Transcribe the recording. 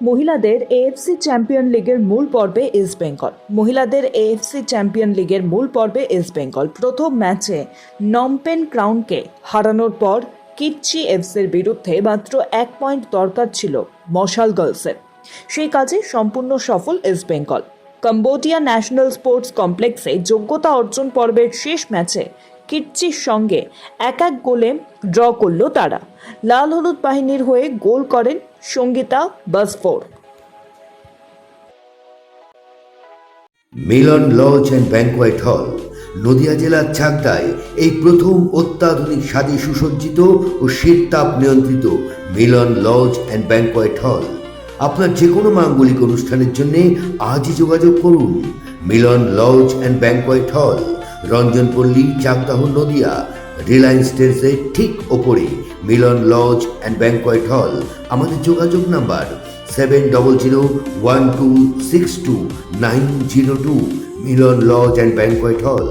মহিলাদের AFC champion লিগের মূল পর্বে ইস্ট বেঙ্গল। মহিলাদের এএফসি চ্যাম্পিয়ন লিগের মূল পর্বে ইস্ট বেঙ্গল। প্রথম ম্যাচে নমপেন ক্রাউনকে হারানোর পর কিচ্চি এফসির বিরুদ্ধে মাত্র এক পয়েন্ট দরকার ছিল মশাল গার্লসের। সেই কাজে সম্পূর্ণ সফল East Bengal. Cambodia national sports কমপ্লেক্সে যোগ্যতা অর্জন পর্বের শেষ ম্যাচে কিচ্চির সঙ্গে এক এক গোলে ড্র করল তারা। লাল হলুদ বাহিনীর হয়ে গোল করেন Sangita Basphore Milan lodge and banquet hall, Nadia জেলার চাকদায় এই প্রথম অত্যাধুনিক স্বাদে সুসজ্জিত ও শীততাপ নিয়ন্ত্রিত মিলন লজ অ্যান্ড ব্যাংকোয়েট হল। আপনার যে কোনো মাঙ্গলিক অনুষ্ঠানের জন্য আজই যোগাযোগ করুন। মিলন লজ অ্যান্ড ব্যাংকোয়েট হল। রঞ্জনপল্লী, চাকদাহ নদিয়া রিলায়েন্স টেন্সের ঠিক ওপরে, মিলন লজ অ্যান্ড ব্যাংকোয়েট হল আমাদের যোগাযোগ number seven double zero one two six two nine zero two Milan lodge and banquet hall